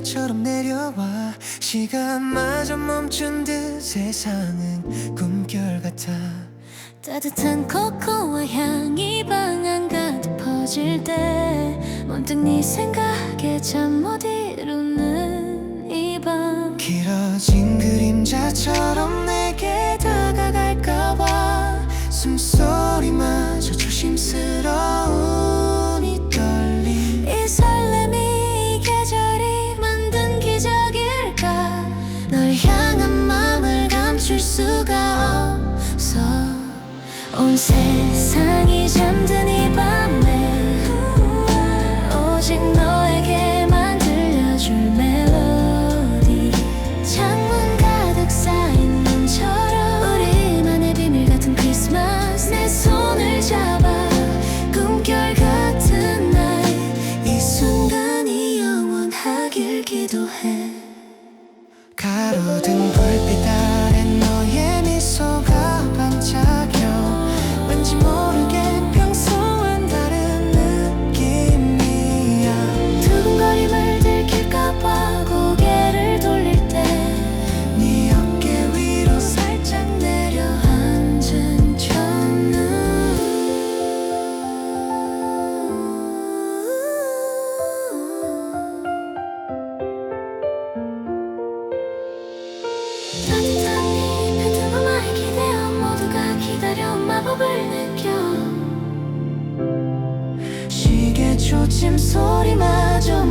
그림자처럼 내려와. 시간마저 멈춘 듯 세상은 꿈결 같아. 따뜻한 코코아 향이 방 안 가득 퍼질 때 문득 네 생각에 잠 못 이루는 이 밤. 길어진 그림자처럼 내게 다가갈까봐 숨소리마저 조심스러운 이 떨림 이 감출 수가 없어. 온 세상이 잠든 이 밤에 오직 너에게만 들려줄 멜로디. 창문 가득 쌓인 눈처럼 우리만의 비밀 같은 크리스마스. 내 손을 잡아 꿈결 같은 날. 이 순간이 영원하길 기도해. 가로등 따뜻한 네 팬트음악에 기대어 모두가 기다려 마법을 느껴 시계 초침 소리마저